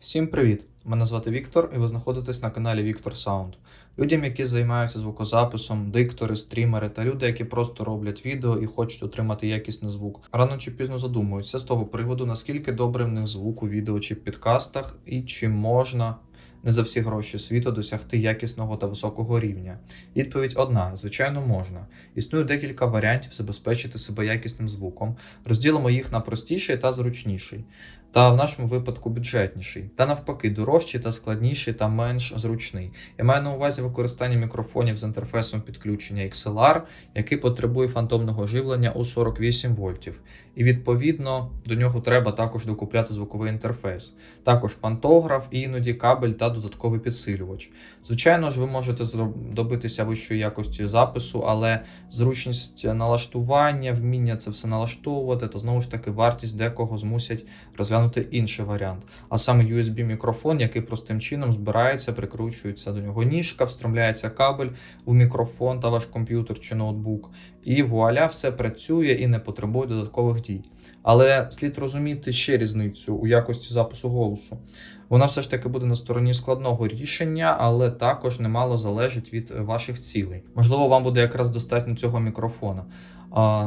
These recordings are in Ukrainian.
Всім привіт! Мене звати Віктор, і ви знаходитесь на каналі Віктор Саунд. Людям, які займаються звукозаписом, диктори, стрімери та люди, які просто роблять відео і хочуть отримати якісний звук, рано чи пізно задумуються з того приводу, наскільки добре в них звук у відео чи підкастах, і чи можна не за всі гроші світу досягти якісного та високого рівня. Відповідь одна: звичайно, можна. Існує декілька варіантів забезпечити себе якісним звуком. Розділимо їх на простіший та зручніший, та в нашому випадку бюджетніший, та навпаки, дорожчий та складніший та менш зручний. Я маю на увазі використання мікрофонів з інтерфейсом підключення XLR, який потребує фантомного живлення у 48 вольтів. І відповідно до нього треба також докупляти звуковий інтерфейс, також пантограф, і іноді кабель та додатковий підсилювач. Звичайно ж, ви можете добитися вищої якості запису, але зручність налаштування, вміння це все налаштовувати, та знову ж таки вартість декого змусять розглянути інший варіант. А саме USB-мікрофон, який простим чином збирається, прикручується до нього ніжка, встромляється кабель у мікрофон та ваш комп'ютер чи ноутбук. І вуаля, все працює і не потребує додаткових дій. Але слід розуміти ще різницю у якості запису голосу. Вона все ж таки буде на стороні складного рішення, але також немало залежить від ваших цілей. Можливо, вам буде якраз достатньо цього мікрофона.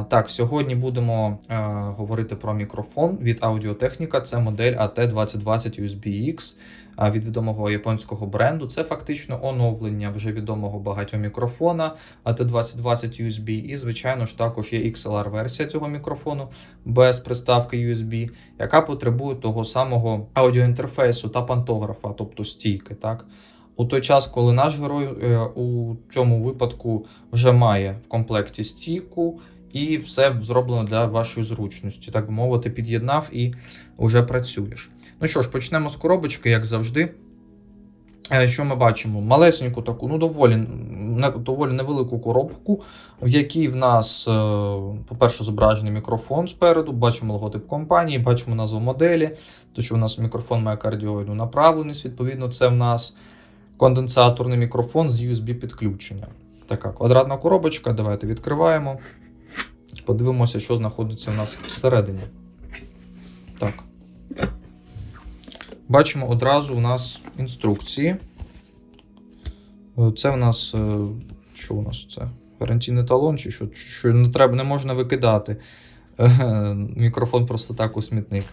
Так, сьогодні будемо е, говорити про мікрофон від Audio-Technica. Це модель AT2020 USB-X від відомого японського бренду. Це фактично оновлення вже відомого багатьом мікрофона AT2020 USB. І, звичайно ж, також є XLR-версія цього мікрофону без приставки USB, яка потребує того самого аудіоінтерфейсу та пантографа, тобто стійки. Так? У той час, коли наш герой е, у цьому випадку вже має в комплекті стійку, і все зроблено для вашої зручності, так би мовити, під'єднав і вже працюєш. Ну що ж, почнемо з коробочки, як завжди. Е, Що ми бачимо? Малесеньку таку, ну доволі, доволі невелику коробку, в якій в нас, е, по-перше, зображений мікрофон спереду, бачимо логотип компанії, бачимо назву моделі, то що у нас мікрофон має кардіоїдну направленість, відповідно, це в нас конденсаторний мікрофон з USB підключення. Така квадратна коробочка. Давайте відкриваємо. Подивимося, що знаходиться у нас всередині. Так. Бачимо одразу у нас інструкції. Це в нас. е, Що у нас це? Гарантійний талон, чи що, що не треба, не можна викидати. Е, Мікрофон просто так у смітник.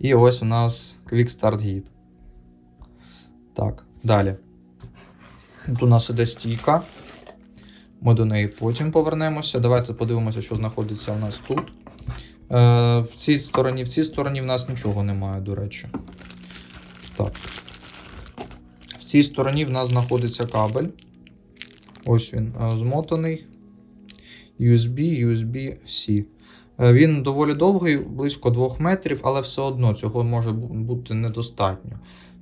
І ось у нас Quick Start Guide. Так, далі. Тут у нас іде стійка. Ми до неї потім повернемося. Давайте подивимося, що знаходиться у нас тут. Е, в цій стороні, в цій стороні в нас нічого немає, до речі. Так. В цій стороні в нас знаходиться кабель. Ось він е, змотаний. USB, USB-C. Е, Він доволі довгий, близько 2 метрів, але все одно цього може бути недостатньо.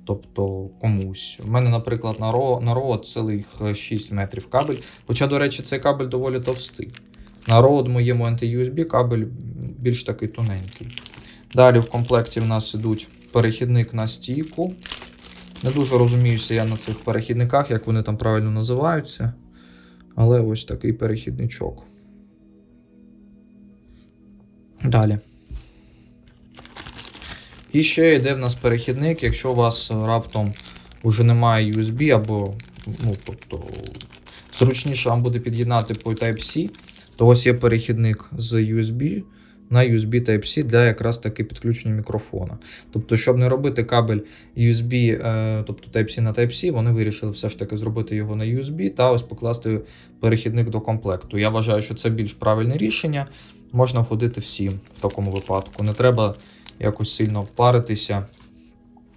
Тобто комусь. У мене, наприклад, на RO, на RO цілих 6 метрів кабель. Хоча, до речі, цей кабель доволі товстий. На ROD моєму anti-USB кабель більш такий тоненький. Далі в комплекті в нас ідуть перехідник на стійку. Не дуже розуміюся я на цих перехідниках, як вони там правильно називаються. Але ось такий перехідничок. Далі. І ще йде в нас перехідник, якщо у вас раптом вже немає USB, або ну, тобто, зручніше вам буде під'єднати по Type-C, то ось є перехідник з USB на USB Type-C для якраз таки підключення мікрофона. Тобто, щоб не робити кабель USB, е, тобто Type-C на Type-C, вони вирішили все ж таки зробити його на USB та ось покласти перехідник до комплекту. Я вважаю, що це більш правильне рішення. Можна входити всім в такому випадку. Не треба якось сильно паритися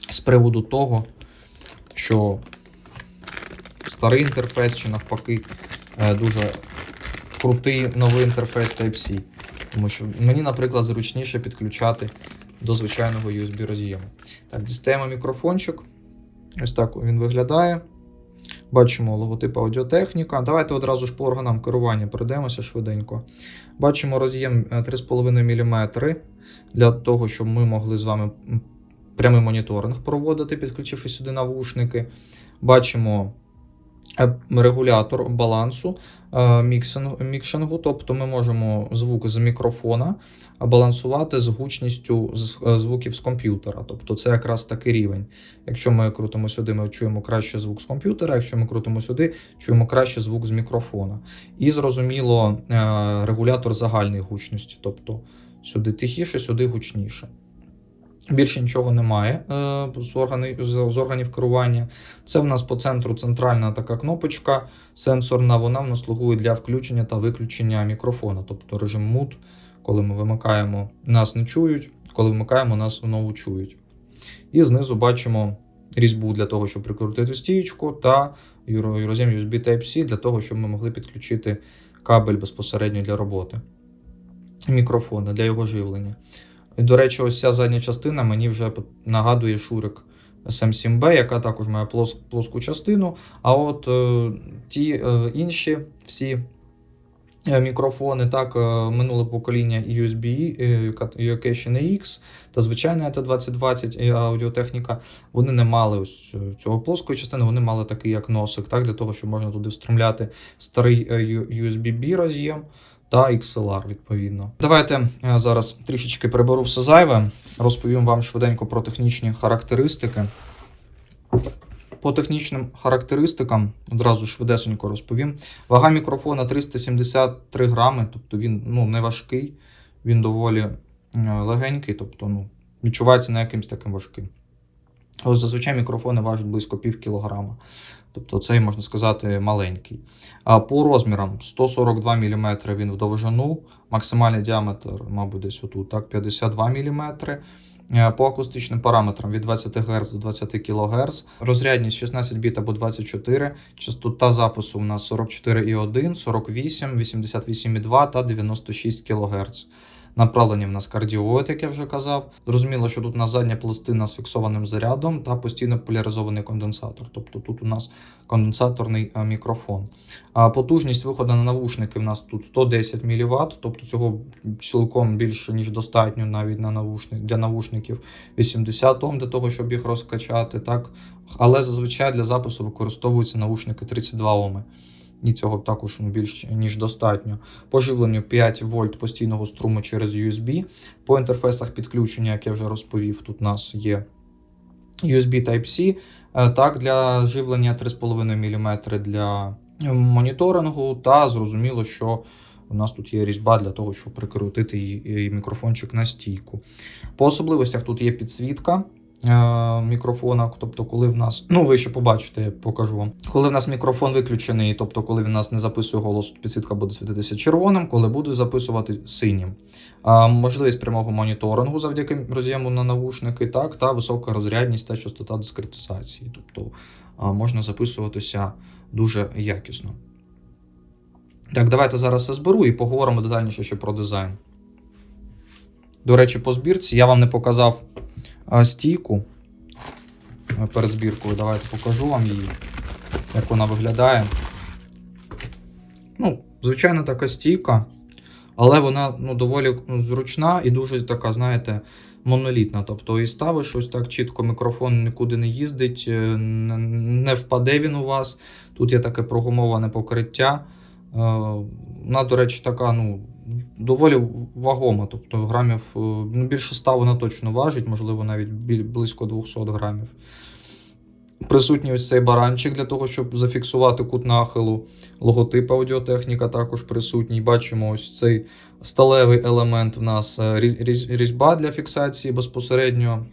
з приводу того, що старий інтерфейс чи навпаки е, дуже крутий новий інтерфейс Type-C. Тому що мені, наприклад, зручніше підключати до звичайного USB роз'єму. Так, дістаємо мікрофончик. Ось так він виглядає. Бачимо логотип аудіотехніка. Давайте одразу ж по органам керування пройдемося швиденько. Бачимо роз'єм е, 3,5 мм для того, щоб ми могли з вами прямий моніторинг проводити, підключивши сюди навушники. Бачимо е, регулятор балансу е, мікшингу, тобто ми можемо звук з мікрофона балансувати з гучністю е, звуків з комп'ютера. Тобто це якраз такий рівень. Якщо ми крутимо сюди, ми чуємо краще звук з комп'ютера. Якщо ми крутимо сюди, чуємо краще звук з мікрофона. І зрозуміло, е, регулятор загальної гучності, тобто сюди тихіше, сюди гучніше. Більше нічого немає е, з, органи, з, органів керування. Це в нас по центру центральна така кнопочка сенсорна. Вона в нас слугує для включення та виключення мікрофона, тобто режим мут, коли ми вимикаємо, нас не чують, коли вмикаємо, нас знову чують. І знизу бачимо різьбу для того, щоб прикрутити стієчку, та юро- USB Type-C для того, щоб ми могли підключити кабель безпосередньо для роботи мікрофона, для його живлення. І, до речі, ось ця задня частина мені вже нагадує Шурик SM7B, яка також має плос- плоску частину. А от е, ті е, інші всі е, мікрофони, так, е, минуле покоління USB, е, яка- яке ще не X, та звичайна AT2020 і аудіотехніка, вони не мали ось е, цього плоскої частини, вони мали такий як носик, так, для того, щоб можна туди встромляти старий е, USB-B роз'єм та XLR, відповідно. Давайте е, зараз трішечки приберу все зайве, розповім вам швиденько про технічні характеристики. По технічним характеристикам одразу швидесенько розповім. Вага мікрофона 373 грами, тобто він ну, не важкий, він доволі е, легенький, тобто ну, відчувається не якимось таким важким. Ось зазвичай мікрофони важать близько пів кілограма. Тобто цей, можна сказати, маленький. А по розмірам 142 мм він в довжину, максимальний діаметр, мабуть, десь отут, так, 52 мм. Е, По акустичним параметрам від 20 Гц до 20 кГц, розрядність 16 біт або 24, частота запису у нас 44,1, 48, 88,2 та 96 кГц. Направлення в нас кардіоїд, як я вже казав. Зрозуміло, що тут у нас задня пластина з фіксованим зарядом та постійно поляризований конденсатор. Тобто тут у нас конденсаторний е, мікрофон. А потужність виходу на навушники в нас тут 110 мВт, тобто цього цілком більше, ніж достатньо навіть на навушник, для навушників 80 Ом для того, щоб їх розкачати. Так? Але зазвичай для запису використовуються навушники 32 Оми. І цього також ну, більш ніж достатньо. По живленню 5 вольт постійного струму через USB. По інтерфейсах підключення, як я вже розповів, тут у нас є USB Type-C. Е, Так, для живлення 3,5 мм для моніторингу, та зрозуміло, що у нас тут є різьба для того, щоб прикрутити і мікрофончик на стійку. По особливостях тут є підсвітка е, мікрофона, тобто, коли в нас, ну ви ще побачите, я покажу вам. Коли в нас мікрофон виключений, тобто, коли він нас не записує голос, підсвітка буде світитися червоним, коли буде записувати синім. А, можливість прямого моніторингу завдяки роз'єму на навушники, так, та висока розрядність та частота дискретизації. Тобто а, можна записуватися дуже якісно. Так, давайте зараз це зберу і поговоримо детальніше ще про дизайн. До речі, по збірці я вам не показав стійку е, перед збіркою. Давайте покажу вам її, як вона виглядає. Ну, звичайно, така стійка, але вона ну, доволі ну, зручна і дуже така, знаєте, монолітна. Тобто, і ставиш ось так чітко, мікрофон нікуди не їздить, е, не- не впаде він у вас. Тут є таке прогумоване покриття. Е, Вона, до речі, така, ну, доволі вагома. Тобто грамів е, ну, більше 100 вона точно важить, можливо, навіть близько 200 грамів. Присутній ось цей баранчик для того, щоб зафіксувати кут нахилу. Логотип аудіотехніка також присутній. Бачимо ось цей сталевий елемент в нас е, різ- різ- різьба для фіксації безпосередньо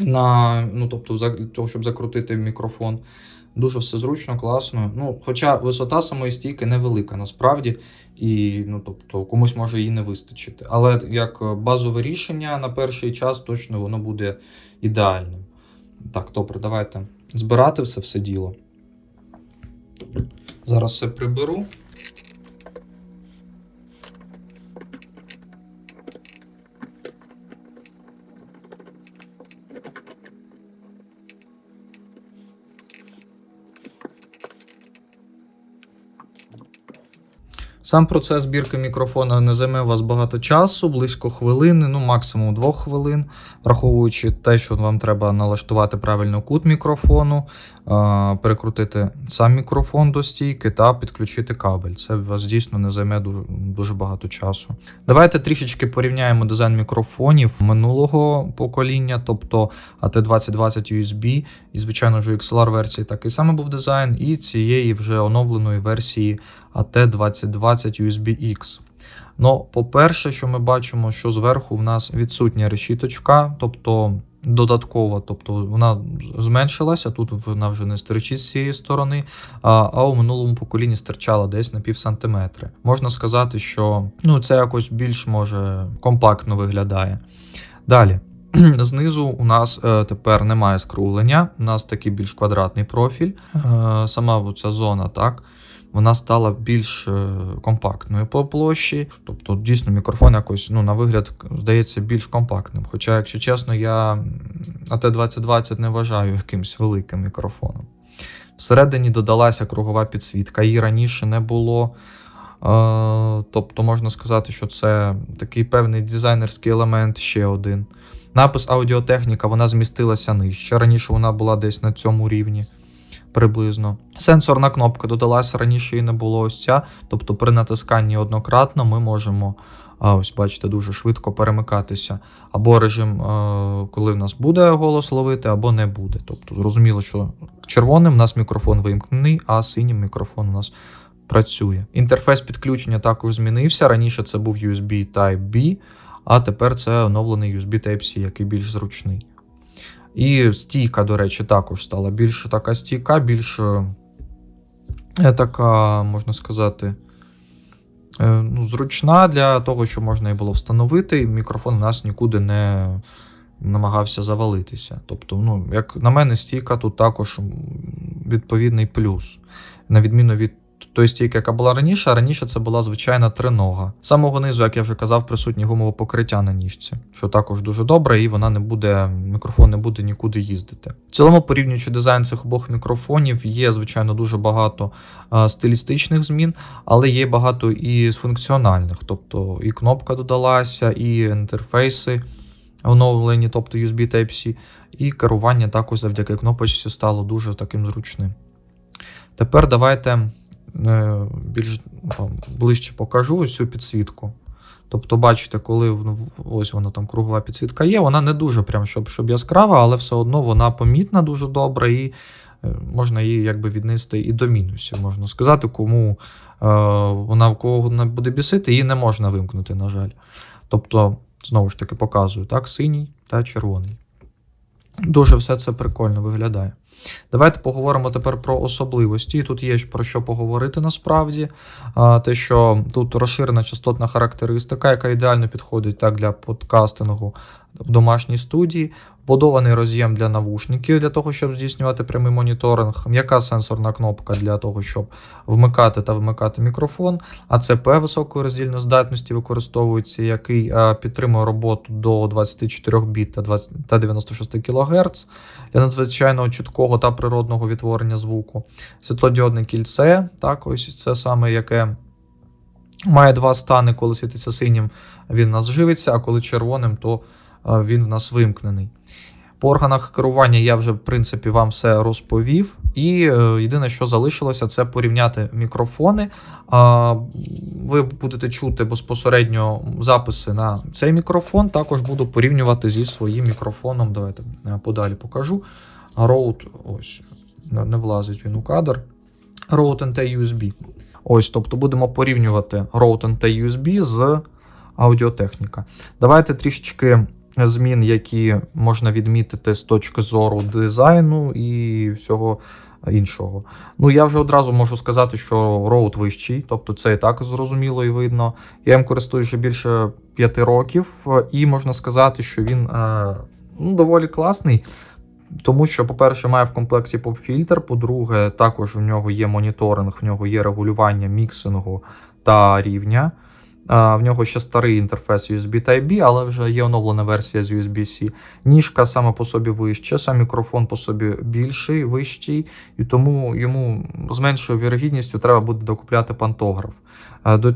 на, ну, тобто, того, щоб закрутити мікрофон. Дуже все зручно, класно. Ну, хоча висота самої стійки невелика насправді, і ну, тобто, комусь може її не вистачити. Але як е, базове рішення на перший час точно воно буде ідеальним. Так, добре, давайте збирати все все діло. Зараз все приберу. Сам процес збірки мікрофона не займе у вас багато часу, близько хвилини, ну максимум двох хвилин, враховуючи те, що вам треба налаштувати правильно кут мікрофону, перекрутити сам мікрофон до стійки та підключити кабель. Це у вас дійсно не займе дуже, дуже багато часу. Давайте трішечки порівняємо дизайн мікрофонів минулого покоління, тобто AT2020 USB і, звичайно ж, XLR версії такий самий був дизайн, і цієї вже оновленої версії AT2020 USB X. Ну, по-перше, що ми бачимо, що зверху в нас відсутня решіточка, тобто додаткова, тобто вона зменшилася, тут вона вже не стерчить з цієї сторони, а, а у минулому поколінні стирчала десь на пів сантиметри. Можна сказати, що ну, це якось більш може компактно виглядає. Далі. Знизу у нас е, тепер немає скруглення, у нас такий більш квадратний профіль. Е, сама ця зона, так, вона стала більш е, компактною по площі. Тобто, дійсно, мікрофон якось ну, на вигляд здається більш компактним. Хоча, якщо чесно, я АТ-2020 не вважаю якимось великим мікрофоном. Всередині додалася кругова підсвітка, її раніше не було. Е, Тобто, можна сказати, що це такий певний дизайнерський елемент ще один. Напис аудіотехніка вона змістилася нижче. Раніше вона була десь на цьому рівні приблизно. Сенсорна кнопка додалася раніше і не було ось ця. Тобто при натисканні однократно ми можемо, а, ось бачите, дуже швидко перемикатися. Або режим, е, коли в нас буде голос ловити, або не буде. Тобто зрозуміло, що червоним у нас мікрофон вимкнений, а синім мікрофон у нас працює. Інтерфейс підключення також змінився. Раніше це був USB Type-B, а тепер це оновлений USB Type-C, який більш зручний. І стійка, до речі, також стала більш така стійка, більш е, така, можна сказати, е, ну, зручна для того, що можна і було встановити. І мікрофон у нас нікуди не намагався завалитися. Тобто, ну, як на мене, стійка тут також відповідний плюс. На відміну від тої стійки, яка була раніше, а раніше це була звичайна тринога. З самого низу, як я вже казав, присутнє гумове покриття на ніжці, що також дуже добре, і вона не буде, мікрофон не буде нікуди їздити. В цілому, порівнюючи дизайн цих обох мікрофонів, є, звичайно, дуже багато стилістичних змін, але є багато і з функціональних. Тобто і кнопка додалася, і інтерфейси оновлені, тобто USB Type-C, і керування також завдяки кнопочці стало дуже таким зручним. Тепер давайте більш вам ближче покажу ось цю підсвітку. Тобто, бачите, коли в- ось вона там кругова підсвітка є, вона не дуже прям щоб, щоб яскрава, але все одно вона помітна дуже добре і е, можна її якби віднести і до мінусів. Можна сказати, кому е, вона в кого вона буде бісити, її не можна вимкнути, на жаль. Тобто, знову ж таки, показую, так, синій та червоний. Дуже все це прикольно виглядає. Давайте поговоримо тепер про особливості. Тут є про що поговорити насправді. Те, що тут розширена частотна характеристика, яка ідеально підходить так для подкастингу в домашній студії, вбудований роз'єм для навушників для того, щоб здійснювати прямий моніторинг, м'яка сенсорна кнопка для того, щоб вмикати та вимикати мікрофон, АЦП високої роздільної здатності використовується, який е, підтримує роботу до 24 біт та 20 та 96 кГц для надзвичайного чіткого та природного відтворення звуку. Світлодіодне кільце, так, ось це саме яке має два стани, коли світиться синім, він нас живиться, а коли червоним, то він в нас вимкнений. По органах керування я вже, в принципі, вам все розповів. І е, єдине, що залишилося, це порівняти мікрофони. Ви будете чути безпосередньо записи на цей мікрофон. Також буду порівнювати зі своїм мікрофоном. Давайте е, подалі покажу. Rode, ось, не, влазить він у кадр. Rode NT USB. Ось, тобто будемо порівнювати Rode NT USB з аудіотехніка. Давайте трішечки змін, які можна відмітити з точки зору дизайну і всього іншого. Ну, я вже одразу можу сказати, що Rode вищий, тобто це і так зрозуміло і видно. Я їм користуюсь вже більше 5 років, і можна сказати, що він е, ну, доволі класний. Тому що, по-перше, має в комплекті поп-фільтр, по-друге, також у нього є моніторинг, в нього є регулювання міксингу та рівня. В нього ще старий інтерфейс USB Type-B, але вже є оновлена версія з USB-C. Ніжка сама по собі вища, сам мікрофон по собі більший, вищий, і тому йому з меншою вірогідністю треба буде докупляти пантограф. До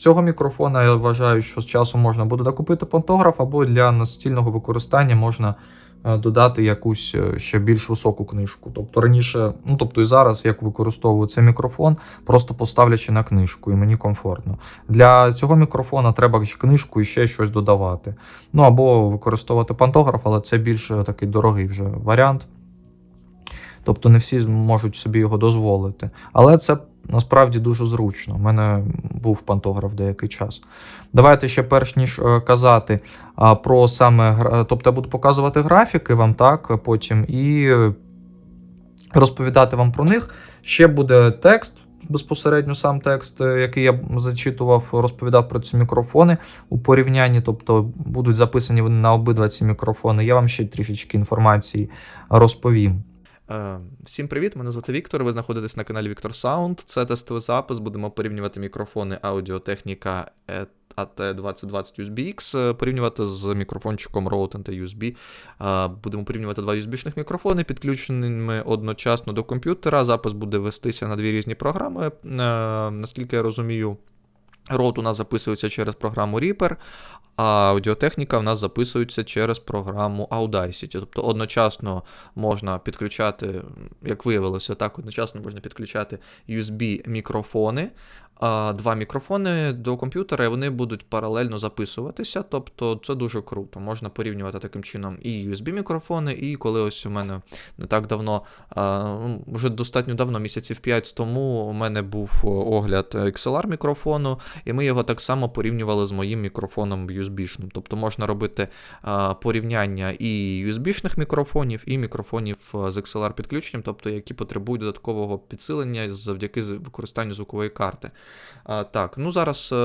цього, мікрофона я вважаю, що з часом можна буде докупити пантограф, або для настільного використання можна е, додати якусь е, ще більш високу книжку. Тобто раніше, ну тобто і зараз, як використовую цей мікрофон, просто поставлячи на книжку, і мені комфортно. Для цього мікрофона треба книжку і ще щось додавати. Ну або використовувати пантограф, але це більш е, такий дорогий вже варіант. Тобто не всі можуть собі його дозволити. Але це насправді дуже зручно. У мене був пантограф деякий час. Давайте ще перш ніж е, казати про саме тобто я буду показувати графіки вам так потім і розповідати вам про них. Ще буде текст. Безпосередньо сам текст, е, який я зачитував, розповідав про ці мікрофони у порівнянні, тобто будуть записані вони на обидва ці мікрофони. Я вам ще трішечки інформації розповім. Е, Всім привіт! Мене звати Віктор. Ви знаходитесь на каналі Віктор Саунд. Це тестовий запис. Будемо порівнювати мікрофони Audio-Technica AT2020 USB-X, е, порівнювати з мікрофончиком Rode NT-USB. Е, Будемо порівнювати два USB-шних мікрофони, підключеними одночасно до комп'ютера. Запис буде вестися на дві різні програми. Наскільки я розумію, Rode у нас записується через програму Reaper, а аудіотехніка у нас записується через програму Audacity. Тобто одночасно можна підключати, як виявилося, так, одночасно можна підключати USB-мікрофони. Два мікрофони до комп'ютера, і вони будуть паралельно записуватися. Тобто це дуже круто. Можна порівнювати таким чином і USB-мікрофони, і коли ось у мене не так давно, ну, вже достатньо давно, місяців 5 тому, у мене був огляд XLR мікрофону, і ми його так само порівнювали з моїм мікрофоном USB-шним. Тобто можна робити порівняння і USB-шних мікрофонів, і мікрофонів з XLR підключенням, тобто які потребують додаткового підсилення завдяки використанню звукової карти. А, так, ну зараз е,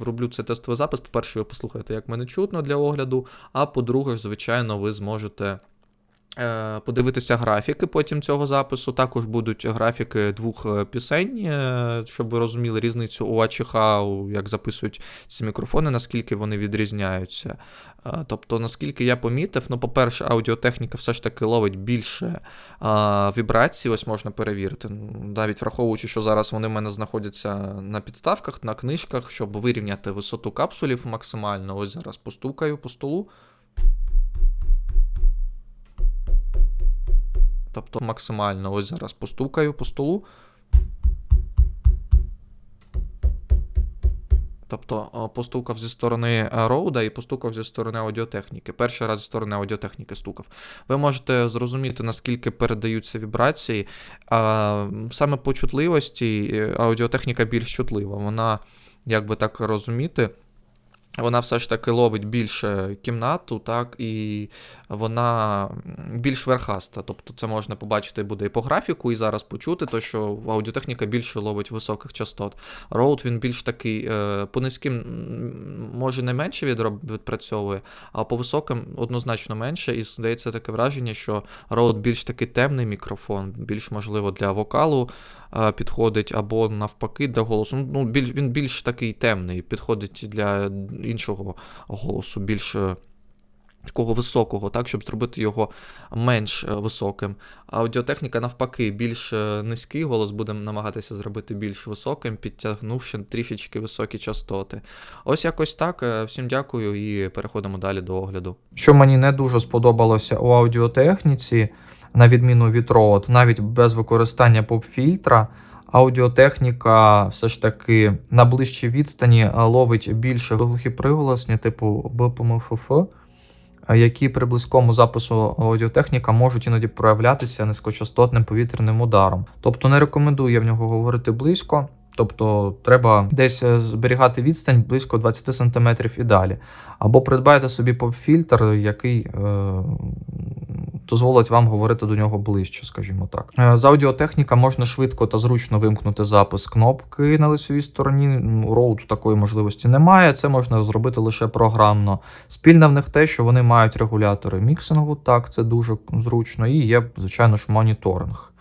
роблю цей тестовий запис. По-перше, ви послухаєте, як мене чутно для огляду. А по-друге, звичайно, ви зможете. Е, Подивитися графіки потім цього запису. Також будуть графіки двох е, пісень, е, щоб ви розуміли різницю у АЧХ, як записують ці мікрофони, наскільки вони відрізняються. Тобто, наскільки я помітив, ну, по-перше, аудіотехніка все ж таки ловить більше а, вібрацій, ось можна перевірити. Навіть враховуючи, що зараз вони в мене знаходяться на підставках, на книжках, щоб вирівняти висоту капсулів максимально. Ось зараз постукаю по столу. Тобто максимально ось зараз постукаю по столу. Тобто постукав зі сторони е, роуда і постукав зі сторони аудіотехніки. Перший раз зі сторони аудіотехніки стукав. Ви можете зрозуміти, наскільки передаються вібрації. Саме по чутливості е, аудіотехніка більш чутлива. Вона, як би так розуміти, вона все ж таки ловить більше кімнату, так, і вона більш верхаста. Тобто це можна побачити буде і по графіку, і зараз почути, то що аудіотехніка більше ловить високих частот. Роуд він більш такий е, по низьким, може не менше відроб- відпрацьовує, а по високим однозначно менше. І здається таке враження, що Роуд більш такий темний мікрофон, більш можливо для вокалу підходить, або навпаки для голосу. Ну, більш, він більш такий темний, підходить для іншого голосу, більш. е, Такого високого, так, щоб зробити його менш е, високим. Аудіотехніка, навпаки, більш е, низький голос будемо намагатися зробити більш високим, підтягнувши трішечки високі частоти. Ось якось так. Е, Всім дякую і переходимо далі до огляду. Що мені не дуже сподобалося у аудіотехніці, на відміну від Rode, навіть без використання поп-фільтра, аудіотехніка все ж таки на ближчій відстані е, ловить більше глухі приголосні, типу БПМФФ, е, які при близькому запису аудіотехніка можуть іноді проявлятися низькочастотним повітряним ударом. Тобто не рекомендую я в нього говорити близько. Тобто треба десь е, зберігати відстань близько 20 см і далі. Або придбайте собі поп-фільтр, який е, дозволить вам говорити до нього ближче, скажімо так. Е, З аудіотехніка можна швидко та зручно вимкнути запис кнопки на лицевій стороні. У Rode такої можливості немає. Це можна зробити лише програмно. Спільне в них те, що вони мають регулятори міксингу, так, це дуже зручно, і є, звичайно ж, моніторинг.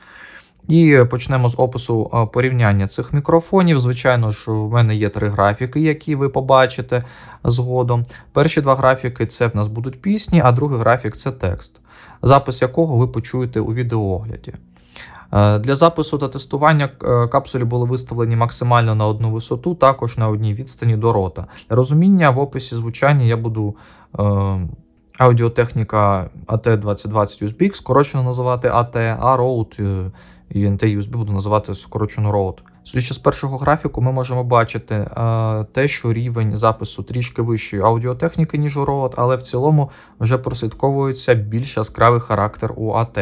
І почнемо з опису порівняння цих мікрофонів. Звичайно ж, в мене є три графіки, які ви побачите згодом. Перші два графіки це в нас будуть пісні, а другий графік це текст, запис якого ви почуєте у відеоогляді. Для запису та тестування е, капсулі були виставлені максимально на одну висоту, також на одній відстані до рота. Для розуміння в описі звучання я буду е, аудіотехніка AT2020 USB скорочено називати AT, а Rode е, і NT USB буду називати скорочено Rode. Судячи з першого графіку, ми можемо бачити е, те, що рівень запису трішки вищої аудіотехніки, ніж у Rode, але в цілому вже прослідковується більш яскравий характер у АТ.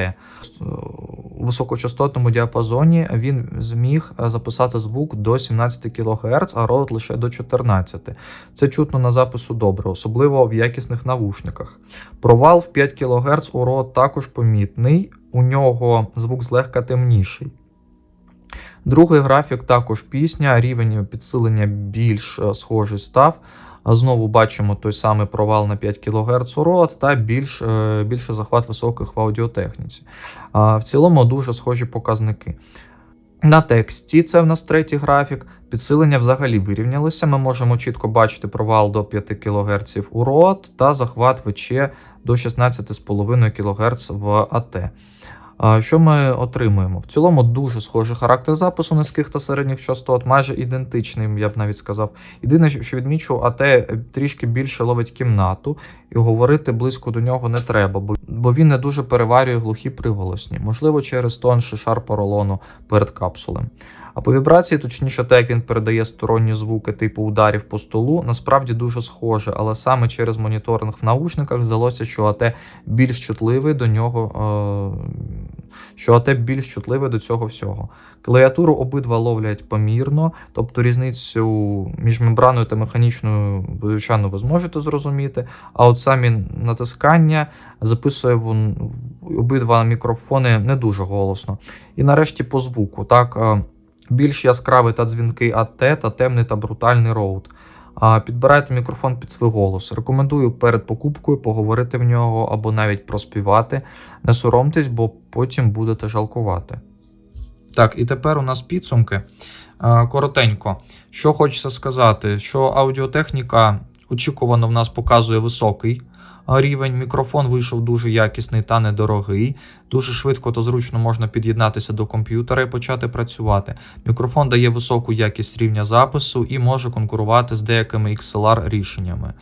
У високочастотному діапазоні він зміг е, записати звук до 17 кГц, а Rode лише до 14. Це чутно на запису добре, особливо в якісних навушниках. Провал в 5 кГц у Rode також помітний, у нього звук злегка темніший. Другий графік також пісня, рівень підсилення більш е, схожий став. Знову бачимо той самий провал на 5 кГц у Rode та більш, е, більше захват високих в аудіотехніці. В цілому дуже схожі показники. На тексті це в нас третій графік. Підсилення взагалі вирівнялися. Ми можемо чітко бачити провал до 5 кГц у Rode та захват ВЧ до 16,5 кГц в АТ. Що ми отримуємо? В цілому дуже схожий характер запису низьких та середніх частот, майже ідентичний, я б навіть сказав. Єдине, що відмічу, АТ трішки більше ловить кімнату, і говорити близько до нього не треба, бо, бо він не дуже переварює глухі приголосні, можливо, через тонший шар поролону перед капсулем. А по вібрації, точніше, те, як він передає сторонні звуки типу ударів по столу, насправді дуже схоже, але саме через моніторинг в наушниках здалося, що АТ більш чутливий до нього. Е- що АТ більш чутливий до цього всього. Клавіатуру обидва ловлять помірно, тобто різницю між мембраною та механічною, звичайно, ви зможете зрозуміти. А от самі натискання записує обидва мікрофони не дуже голосно. І нарешті по звуку. Так, е, більш яскравий та дзвінкий АТ та темний та брутальний роут. Підбирайте мікрофон під свій голос. Рекомендую перед покупкою поговорити в нього або навіть проспівати. Не соромтесь, бо потім будете жалкувати. Так, і тепер у нас підсумки. Коротенько, що хочеться сказати, що аудіотехніка очікувано в нас показує високий рівень. Мікрофон вийшов дуже якісний та недорогий. Дуже швидко та зручно можна під'єднатися до комп'ютера і почати працювати. Мікрофон дає високу якість рівня запису і може конкурувати з деякими XLR рішеннями.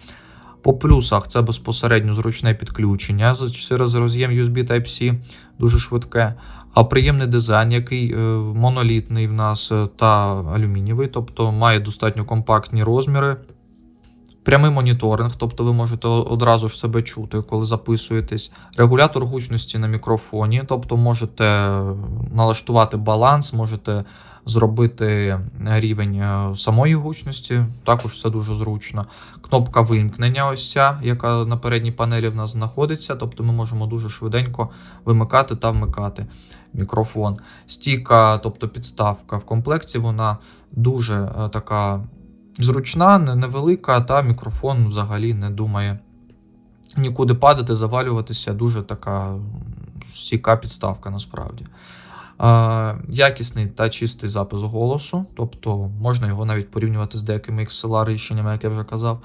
По плюсах це безпосередньо зручне підключення через роз'єм USB Type-C, дуже швидке. А приємний дизайн, який е, монолітний в нас е, та алюмінієвий, тобто має достатньо компактні розміри. Прямий моніторинг, тобто ви можете одразу ж себе чути, коли записуєтесь. Регулятор гучності на мікрофоні, тобто можете налаштувати баланс, можете зробити рівень е, самої гучності, також це дуже зручно. Кнопка вимкнення, ось ця, яка на передній панелі в нас знаходиться, тобто ми можемо дуже швиденько вимикати та вмикати мікрофон. Стійка, тобто підставка в комплекті, вона дуже е, така зручна, невелика, та мікрофон взагалі не думає нікуди падати, завалюватися. Дуже така м, стійка підставка насправді. Якісний та чистий запис голосу, тобто можна його навіть порівнювати з деякими XLR рішеннями, як я вже казав.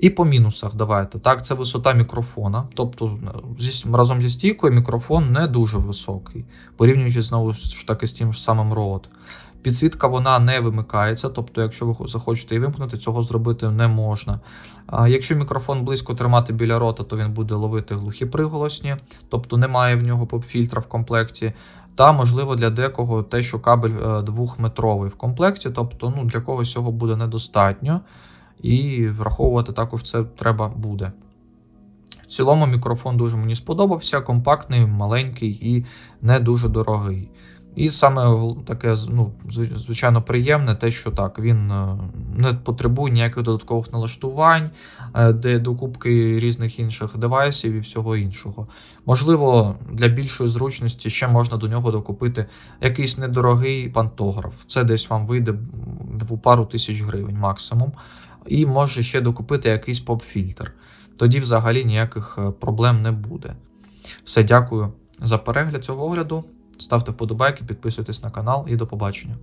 І по мінусах давайте. Так, це висота мікрофона. Тобто, е, зі, разом зі стійкою мікрофон не дуже високий, порівнюючи знову ж таки з тим ж самим Rode. Підсвітка вона не вимикається, тобто, якщо ви захочете її вимкнути, цього зробити не можна. Якщо мікрофон близько тримати біля рота, то він буде ловити глухі приголосні, тобто немає в нього поп-фільтра в комплекті. Та можливо для декого те, що кабель е, двохметровий в комплекті, тобто ну, для когось цього буде недостатньо, і враховувати також це треба буде. В цілому мікрофон дуже мені сподобався, компактний, маленький і не дуже дорогий. І саме таке ну, звичайно приємне, те, що так, він е, не потребує ніяких додаткових налаштувань, е, де докупки різних інших девайсів і всього іншого. Можливо, для більшої зручності ще можна до нього докупити якийсь недорогий пантограф. Це десь вам вийде в пару тисяч гривень максимум. І може ще докупити якийсь поп-фільтр. Тоді взагалі ніяких е, проблем не буде. Все, дякую за перегляд цього огляду. Ставте вподобайки, підписуйтесь на канал і до побачення.